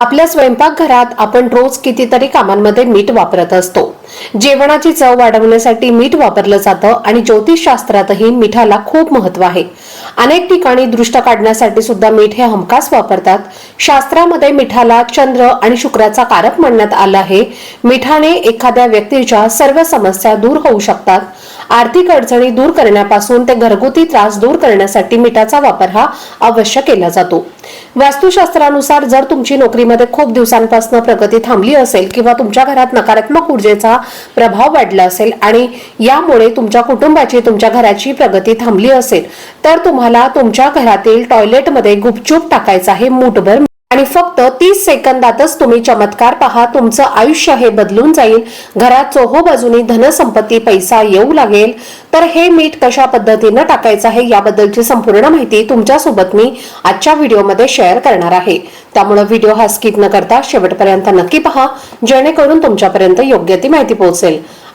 आपल्या स्वयंपाकघरात आपण रोज कितीतरी कामांमध्ये मीठ वापरत असतो. जेवणाची चव वाढवण्यासाठी मीठ वापरलं जातं आणि ज्योतिषशास्त्रातही मिठाला खूप महत्त्व आहे. अनेक ठिकाणी दृष्ट काढण्यासाठी सुद्धा मीठ हे हमखास वापरतात. शास्त्रामध्ये मिठाला चंद्र आणि शुक्राचा कारक म्हणण्यात आला आहे. मिठाने एखाद्या व्यक्तीच्या सर्व समस्या दूर होऊ शकतात. आर्थिक अडचणी दूर करण्यापासून ते घरगुती त्रास दूर करण्यासाठी मिठाचा वापर हा अवश्य केला जातो. वास्तुशास्त्रानुसार जर तुमची नोकरीमध्ये खूप दिवसांपासून प्रगती थांबली असेल किंवा तुमच्या घरात नकारात्मक ऊर्जेचा प्रभाव वाढला असेल आणि यामुळे तुमच्या कुटुंबाची तुमच्या घराची प्रगती थांबली असेल तर तुम्हाला तुमच्या घरातील टॉयलेटमध्ये गुपचूप टाकायचा आहे मूठभर आणि फक्त तीस सेकंदातच तुम्ही चमत्कार पहा तुमचं आयुष्य हे बदलून जाईल. घरात चोहो बाजूनी धनसंपत्ती पैसा येऊ लागेल. तर हे मीठ कशा पद्धतीनं टाकायचं आहे याबद्दलची संपूर्ण माहिती तुमच्यासोबत मी आजच्या व्हिडिओमध्ये शेअर करणार आहे. त्यामुळे व्हिडिओ हा स्किप न करता शेवटपर्यंत नक्की पहा जेणेकरून तुमच्यापर्यंत योग्य ती माहिती पोहोचेल.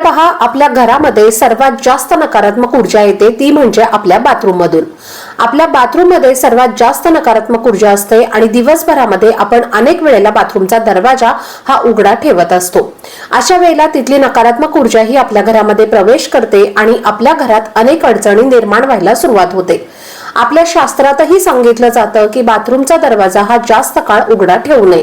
पहा आपल्या घरामध्ये सर्वात जास्त नकारात्मक ऊर्जा येते ती म्हणजे आपल्या बाथरूम मधून आपल्या बाथरूममध्ये सर्वात जास्त नकारात्मक ऊर्जा असते आणि दिवसभरामध्ये आपण अनेक वेळेला बाथरूमचा दरवाजा हा उघडा ठेवत असतो. अशा वेळेला तिथली नकारात्मक ऊर्जा ही आपल्या घरामध्ये प्रवेश करते आणि आपल्या घरात अनेक अडचणी निर्माण व्हायला सुरुवात होते. आपल्या शास्त्रातही सांगितलं जातं की बाथरूमचा दरवाजा हा जास्त काळ उघडा ठेवू नये.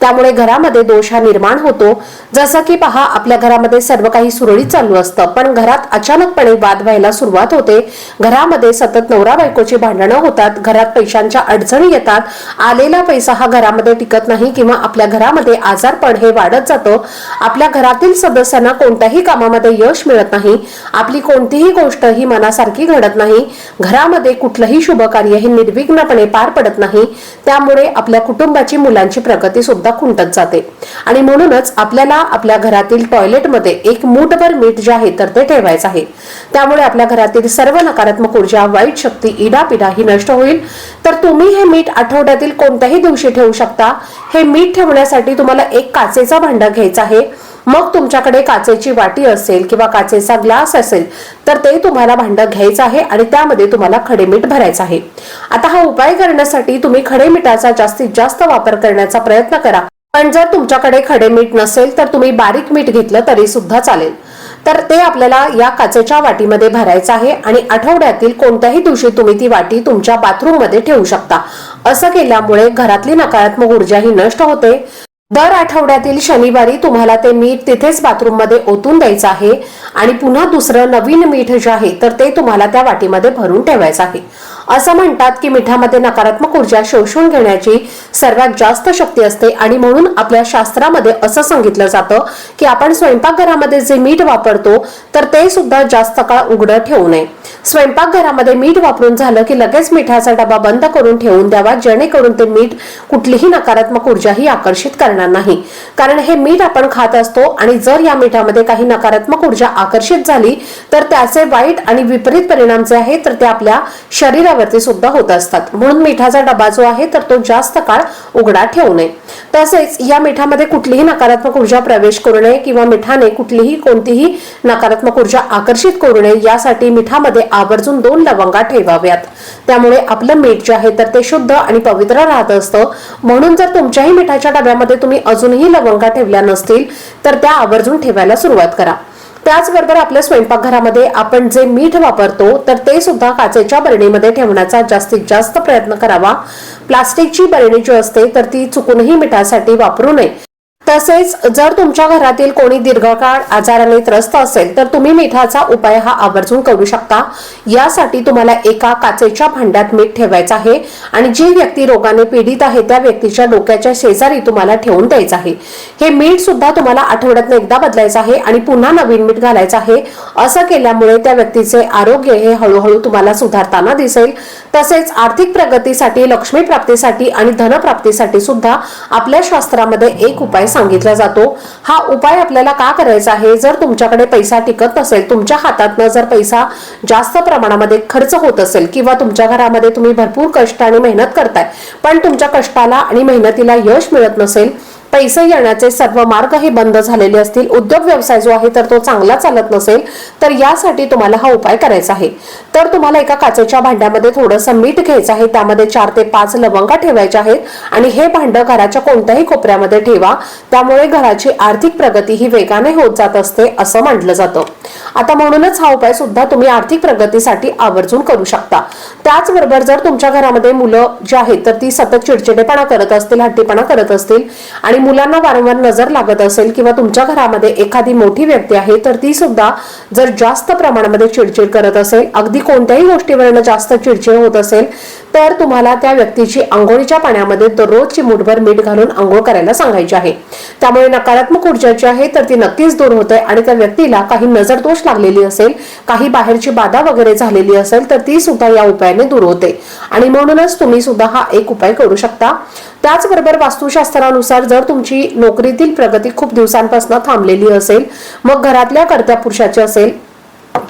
त्यामुळे घरामध्ये दोष हा निर्माण होतो. जसं की पहा आपल्या घरामध्ये सर्व काही सुरळीत चालू असतं पण घरात अचानकपणे वाद व्हायला सुरुवात होते. घरामध्ये सतत नवरा बायकोची भांडणं होतात घरात पैशांच्या अडचणी येतात आलेला पैसा हा घरामध्ये टिकत नाही किंवा आपल्या घरामध्ये आजारपण हे वाढत जातं. आपल्या घरातील सदस्यांना कोणत्याही कामामध्ये यश मिळत नाही. आपली कोणतीही गोष्ट ही मनासारखी घडत नाही. घरामध्ये कुठलंही शुभ कार्य हे निर्विघ्नपणे पार पडत नाही. त्यामुळे आपल्या कुटुंबाची मुलांची प्रगती सुद्धा खुंटत जाते. आणि म्हणूनच आपल्याला आपल्या घरातील टॉयलेटमध्ये एक मूठभर मीठ जे आहे तर ते ठेवायचं आहे. त्यामुळे आपल्या घरातील सर्व नकारात्मक ऊर्जा वाईट शक्ती इडापिडा ही नष्ट होईल. तर तुम्ही हे मीठ आठवड्यातील कोणत्याही दिवशी ठेवू शकता. हे मीठ ठेवण्यासाठी तुम्हाला एक काचेचा भांडा घ्यायचा आहे. मग तुमच्याकडे काचेची वाटी असेल किंवा काचेचा ग्लास असेल तर ते तुम्हाला भांडं घ्यायचं आहे आणि त्यामध्ये तुम्हाला खडे मीठ भरायचं आहे. आता हा उपाय करण्यासाठी तुम्ही खडे मिठाचा जास्तीत जास्त वापर करण्याचा प्रयत्न करा. पण जर तुमच्याकडे खडे मीठ नसेल तर तुम्ही बारीक मीठ घेतलं तरी सुद्धा चालेल. तर ते आपल्याला या काचेच्या वाटीमध्ये भरायचं आहे आणि आठवड्यातील कोणत्याही दिवशी तुम्ही ती वाटी तुमच्या बाथरूममध्ये ठेवू शकता. असं केल्यामुळे घरातली नकारात्मक ऊर्जा ही नष्ट होते. दर आठवड्यातील शनिवारी तुम्हाला ते मीठ तिथेच बाथरूममध्ये ओतून द्यायचं आहे आणि पुन्हा दुसरं नवीन मीठ जे आहे तर ते तुम्हाला त्या वाटीमध्ये भरून ठेवायचं आहे. असं म्हणतात की मिठामध्ये नकारात्मक ऊर्जा शोषून घेण्याची सर्वात जास्त शक्ती असते. आणि म्हणून आपल्या शास्त्रामध्ये असं सांगितलं जातं की आपण स्वयंपाकघरामध्ये जे मीठ वापरतो तर ते सुद्धा जास्त काळ उघडं ठेवू नये. स्वयंपाकघरामध्ये मीठ वापरून झालं की लगेच मिठाचा डबा बंद करून ठेवून द्यावा जेणेकरून ते मीठ कुठलीही नकारात्मक ऊर्जाही आकर्षित करणार नाही. कारण हे मीठ आपण खात असतो आणि जर या मिठामध्ये काही नकारात्मक ऊर्जा आकर्षित झाली तर त्याचे वाईट आणि विपरीत परिणाम जे आहेत तर ते आपल्या शरीरावरती सुद्धा होत असतात. म्हणून मिठाचा डबा जो आहे तर तो जास्त काळ उघडा ठेवू नये. तसेच या मिठामध्ये कुठलीही नकारात्मक ऊर्जा प्रवेश करू नये किंवा मिठाने कुठलीही कोणतीही नकारात्मक ऊर्जा आकर्षित करू नये यासाठी मिठामध्ये आवर्जून दोन लवंगा ठेवाव्यात. त्यामुळे आपलं मीठ जे आहे तर ते शुद्ध आणि पवित्र राहत असतं. म्हणून जर तुमच्याही मिठाच्या डब्यामध्ये तुम्ही अजूनही लवंगा ठेवल्या नसतील तर त्या आवर्जून ठेवायला सुरुवात करा. त्याचबरोबर आपल्या स्वयंपाकघरामध्ये आपण जे मीठ वापरतो तर ते सुद्धा काचेच्या बरणीमध्ये ठेवण्याचा जास्तीत जास्त प्रयत्न करावा. प्लास्टिकची बरणी जी असते तर ती चुकूनही मिठासाठी वापरू नये. तसेच जर तुमच्या घरातील कोणी दीर्घकाळ आजाराने त्रस्त असेल तर तुम्ही मिठाचा उपाय हा आवर्जून करू शकता. यासाठी तुम्हाला एका काचेच्या भांड्यात मीठ ठेवायचं आहे आणि जी व्यक्ती रोगाने पीडित आहे त्या व्यक्तीच्या डोक्याच्या शेजारी तुम्हाला ठेवून द्यायचं आहे. हे मीठ सुद्धा तुम्हाला आठवड्यातनं एकदा बदलायचं आहे आणि पुन्हा नवीन मीठ घालायचं आहे. असं केल्यामुळे त्या व्यक्तीचे आरोग्य हे हळूहळू तुम्हाला सुधारताना दिसेल. तसेच आर्थिक प्रगतीसाठी लक्ष्मी प्राप्तीसाठी आणि धनप्राप्तीसाठी सुद्धा आपल्या शास्त्रामध्ये एक उपाय सांगितला जातो. हा उपाय आपल्याला का करायचा आहे? जर तुमच्याकडे पैसा टिकत नसेल तुमच्या हातातनं जर पैसा जास्त प्रमाणामध्ये खर्च होत असेल किंवा तुमच्या घरामध्ये तुम्ही भरपूर कष्ट आणि मेहनत करताय पण तुमच्या कष्टाला आणि मेहनतीला यश मिळत नसेल पैसे येण्याचे सर्व मार्ग हे बंद झालेले असतील उद्योग व्यवसाय जो आहे तर तो चांगला चालत नसेल तर यासाठी तुम्हाला हा उपाय करायचा आहे. तर तुम्हाला एका काचेच्या भांड्यामध्ये थोडंसं मीठ घ्यायचं आहे त्यामध्ये चार ते पाच लवंगा ठेवायच्या आहेत आणि हे भांड घराच्या कोणत्याही कोपऱ्यामध्ये ठेवा त्यामुळे घराची आर्थिक प्रगती ही वेगाने होत जात असते असं मानलं जातं. आता म्हणूनच हा उपाय सुद्धा तुम्ही आर्थिक प्रगतीसाठी आवर्जून करू शकता. त्याचबरोबर जर तुमच्या घरामध्ये मुलं जी आहेत तर ती सतत चिडचिडेपणा करत असतील हट्टीपणा करत असतील आणि मुलांना वारंवार नजर लागत असेल किंवा तुमच्या घरामध्ये एखादी मोठी व्यक्ती आहे तर ती सुद्धा जर जास्त प्रमाणामध्ये चिडचिड करत असेल अगदी कोणत्याही गोष्टीवरनं जास्त चिडचिड होत असेल तर तुम्हाला त्या व्यक्तीची आंघोळीच्या पाण्यामध्ये दररोजची मुठभर मीठ घालून आंघोळ करायला सांगायची आहे. त्यामुळे नकारात्मक ऊर्जा जी आहे तर ती नक्कीच दूर होते आणि त्या व्यक्तीला काही नजरदोष लागलेली असेल काही बाहेरची बाधा वगैरे झालेली असेल तर ती सुद्धा या उपायाने दूर होते. आणि म्हणूनच तुम्ही सुद्धा हा एक उपाय करू शकता. त्याचबरोबर वास्तुशास्त्रानुसार जर तुमची नोकरीतील प्रगती खूप दिवसांपासून थांबलेली असेल मग घरातल्या कर्त्या पुरुषाची असेल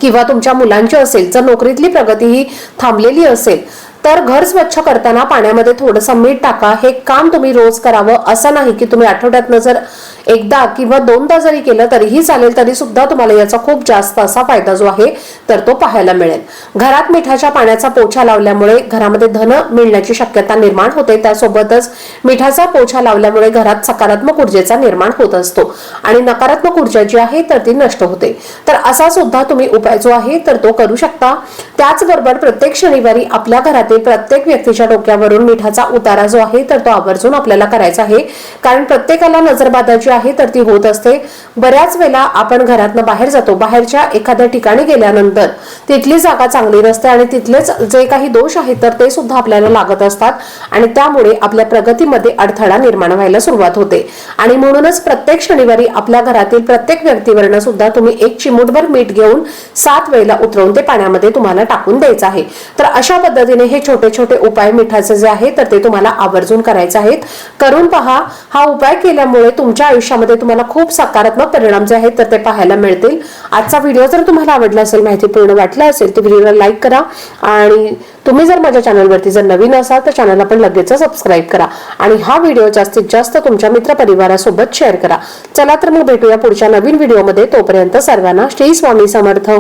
किंवा तुमच्या मुलांची असेल जर नोकरीतली प्रगती ही थांबलेली असेल तर घर स्वच्छ करताना पाण्यामध्ये थोडंसं मीठ टाका. हे काम तुम्ही रोज करावं असं नाही की तुम्ही आठवड्यातनं जर एकदा किंवा दोनदा जरी केलं तरीही चालेल तरी सुद्धा तुम्हाला याचा खूप जास्त असा फायदा जो आहे तर तो पाहायला मिळेल. घरात मिठाच्या पाण्याचा पोछा लावल्यामुळे घरामध्ये धन मिळण्याची शक्यता निर्माण होते. त्यासोबतच मिठाचा पोछा लावल्यामुळे घरात सकारात्मक ऊर्जेचा निर्माण होत असतो आणि नकारात्मक ऊर्जा जी आहे तर ती नष्ट होते. तर असा सुद्धा तुम्ही उपाय जो आहे तर तो करू शकता. त्याचबरोबर प्रत्येक शनिवारी आपल्या घरातील प्रत्येक व्यक्तीच्या डोक्यावरून मिठाचा उतारा जो आहे तर तो आवर्जून आपल्याला करायचा आहे. कारण प्रत्येकाला नजरबाधाची आहे तर ती होत असते. बऱ्याच वेळा आपण घरातनं बाहेर जातो. बाहेरच्या एखाद्या ठिकाणी गेल्यानंतर तिथली जागा चांगली नसते आणि तिथलेच जे काही दोष आहेत तर ते सुद्धा आपल्याला लागत असतात. आणि त्यामुळे आपल्या प्रगतीमध्ये अडथळा निर्माण व्हायला सुरुवात होते. आणि म्हणूनच प्रत्येक शनिवारी आपल्या घरातील प्रत्येक व्यक्तीवरनं सुद्धा तुम्ही एक चिमूटभर मीठ घेऊन सात वेळेला उतरवून ते पाण्यामध्ये तुम्हाला टाकून द्यायचं आहे. तर अशा पद्धतीने हे छोटे छोटे उपाय मिठाचे जे आहे तर ते तुम्हाला आवर्जून करायचे आहेत. करून पहा. हा उपाय केल्यामुळे तुमच्या आयुष्यामध्ये तुम्हाला खूप सकारात्मक परिणाम जे आहेत तर ते पाहायला मिळतील. आजचा व्हिडिओ जर तुम्हाला आवडला असेल माहितीपूर्ण वाटला असेल तर व्हिडिओला लाईक करा. आणि तुम्ही जर माझ्या चॅनलवरती जर नवीन असाल तर चॅनलला पण लगेच सबस्क्राईब करा. आणि हा व्हिडिओ जास्तीत जास्त तुमच्या मित्रपरिवारासोबत शेअर करा. चला तर मग भेटूया पुढच्या नवीन व्हिडिओमध्ये. तोपर्यंत सर्वांना श्री स्वामी समर्थ.